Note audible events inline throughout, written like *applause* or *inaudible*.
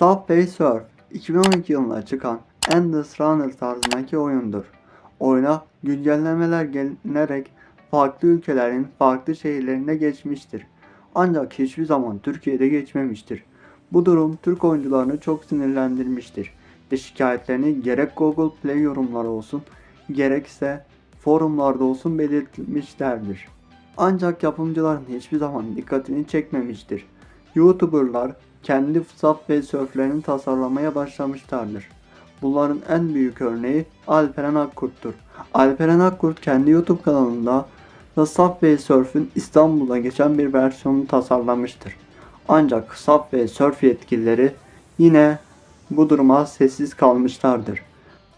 Subway Surf 2012 yılında çıkan Endless Runner tarzındaki oyundur. Oyuna güncellemeler gelinerek farklı ülkelerin farklı şehirlerine geçmiştir. Ancak hiçbir zaman Türkiye'de geçmemiştir. Bu durum Türk oyuncularını çok sinirlendirmiştir ve şikayetlerini gerek Google Play yorumları olsun gerekse forumlarda olsun belirtmişlerdir. Ancak yapımcıların hiçbir zaman dikkatini çekmemiştir. YouTuberlar kendi Subway Surf'lerini tasarlamaya başlamışlardır. Bunların en büyük örneği Alperen Akkurt'tur. Alperen Akkurt kendi YouTube kanalında The Subway Surf'ün İstanbul'da geçen bir versiyonunu tasarlamıştır. Ancak Subway Surf yetkilileri yine bu duruma sessiz kalmışlardır.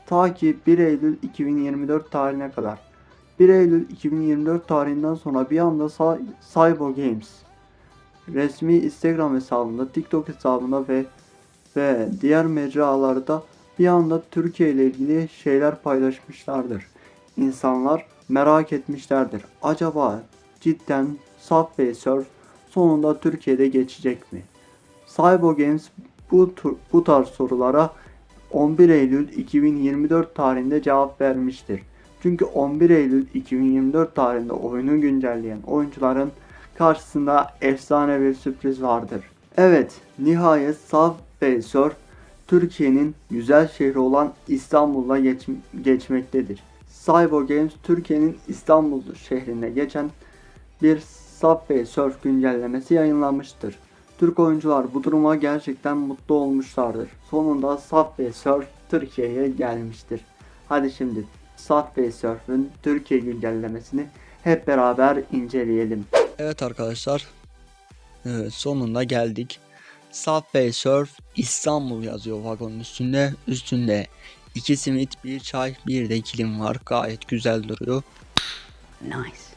Ta ki 1 Eylül 2024 tarihine kadar. 1 Eylül 2024 tarihinden sonra bir anda Cy- Cybo Games resmi Instagram hesabında, TikTok hesabında ve ve diğer mecralarda bir anda Türkiye ile ilgili şeyler paylaşmışlardır. İnsanlar merak etmişlerdir. Acaba cidden Subway Surf sonunda Türkiye'de geçecek mi? Cybo Games bu, bu tarz sorulara 11 Eylül 2024 tarihinde cevap vermiştir. Çünkü 11 Eylül 2024 tarihinde oyunu güncelleyen oyuncuların karşısında efsane bir sürpriz vardır. Evet, nihayet Subway Surf Türkiye'nin güzel şehri olan İstanbul'da geç- geçmektedir. Cyber Games Türkiye'nin İstanbul şehrinde geçen bir Subway Surf güncellemesi yayınlanmıştır. Türk oyuncular bu duruma gerçekten mutlu olmuşlardır. Sonunda Subway Surf Türkiye'ye gelmiştir. Hadi şimdi Subway Surf'ün Türkiye güncellemesini hep beraber inceleyelim. Evet arkadaşlar. Evet sonunda geldik. Subway Surf İstanbul yazıyor vagonun üstünde. Üstünde iki simit, bir çay, bir de kilim var. Gayet güzel duruyor. Nice.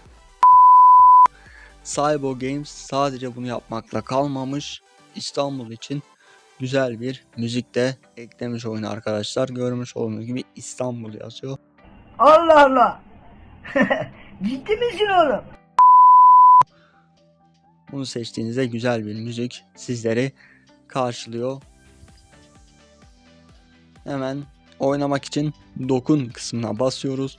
Cybo Games sadece bunu yapmakla kalmamış. İstanbul için güzel bir müzik de eklemiş oyuna arkadaşlar. Görmüş olduğunuz gibi İstanbul yazıyor. Allah Allah. *laughs* Ciddi misin oğlum? Bunu seçtiğinizde güzel bir müzik sizleri karşılıyor. Hemen oynamak için dokun kısmına basıyoruz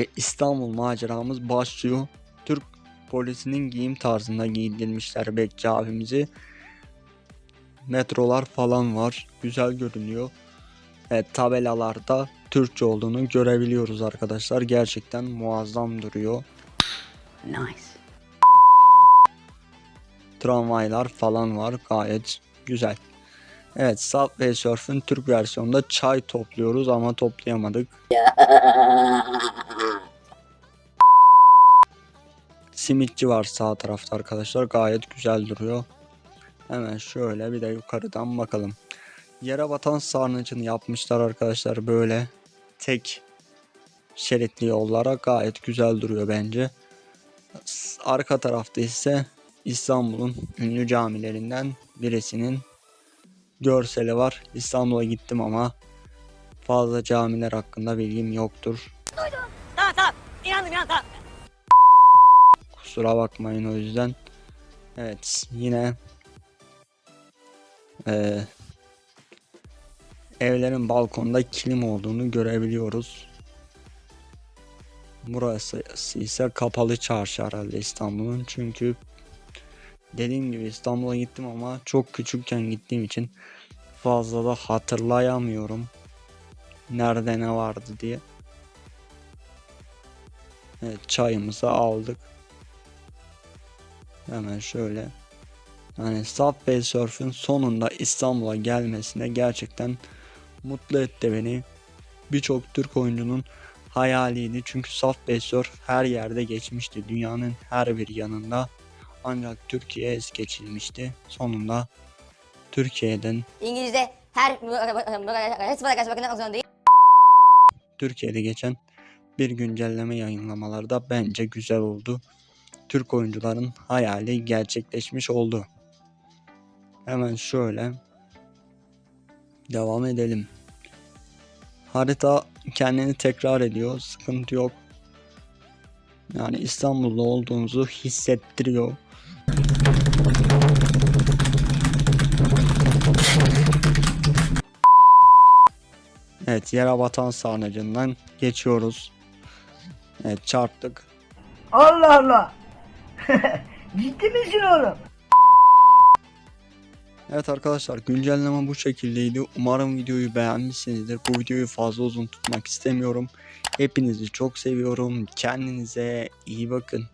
ve İstanbul maceramız başlıyor. Türk polisinin giyim tarzında giydirmişler bekçi abimizi. Metrolar falan var. Güzel görünüyor. Evet tabelalarda Türkçe olduğunu görebiliyoruz arkadaşlar. Gerçekten muazzam duruyor. Nice. Tramvaylar falan var gayet güzel. Evet Subway Surf'ün Türk versiyonunda çay topluyoruz ama toplayamadık. *laughs* Simitçi var sağ tarafta arkadaşlar gayet güzel duruyor. Hemen şöyle bir de yukarıdan bakalım. Yere batan sarnıcını yapmışlar arkadaşlar böyle tek şeritli yollara gayet güzel duruyor bence. Arka tarafta ise İstanbul'un ünlü camilerinden birisinin görseli var. İstanbul'a gittim ama fazla camiler hakkında bilgim yoktur. Tamam tamam. İnandım tamam. Kusura bakmayın o yüzden. Evet yine eee, evlerin balkonda kilim olduğunu görebiliyoruz. Burası ise kapalı çarşı herhalde İstanbul'un çünkü dediğim gibi İstanbul'a gittim ama çok küçükken gittiğim için fazla da hatırlayamıyorum nerede ne vardı diye. Evet çayımızı aldık. Hemen şöyle. Yani Subway Surf'ün sonunda İstanbul'a gelmesine gerçekten mutlu etti beni. Birçok Türk oyuncunun hayaliydi. Çünkü Subway Surf her yerde geçmişti. Dünyanın her bir yanında. Ancak Türkiye'ye es geçilmişti. Sonunda Türkiye'den İngilizce her. Türkiye'de geçen bir güncelleme yayınlamaları da bence güzel oldu. Türk oyuncuların hayali gerçekleşmiş oldu. Hemen şöyle devam edelim. Harita kendini tekrar ediyor. Sıkıntı yok. Yani İstanbul'da olduğunuzu hissettiriyor. Evet yere batan sarnıcından geçiyoruz. Evet çarptık. Allah Allah. *laughs* Ciddi misin oğlum? Evet arkadaşlar güncelleme bu şekildeydi. Umarım videoyu beğenmişsinizdir. Bu videoyu fazla uzun tutmak istemiyorum. Hepinizi çok seviyorum. Kendinize iyi bakın.